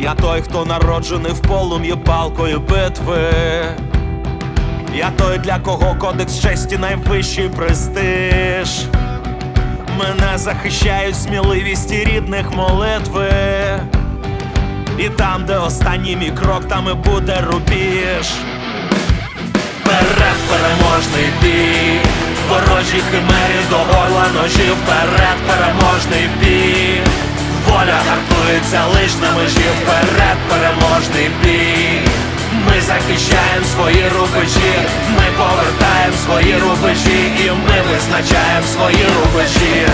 Я той, хто народжений в полум'ї палкою битви. Я той, для кого кодекс честі найвищий престиж. Мене захищають сміливість і рідних молитви. І там, де останній мій крок, там і буде рубіж. Вперед переможний бій, ворожі химері до горла ножі, вперед переможний бій, гартується лиш на межі, вперед переможний бій. Ми захищаємо свої рубежі, ми повертаємо свої рубежі, і ми визначаємо свої рубежі.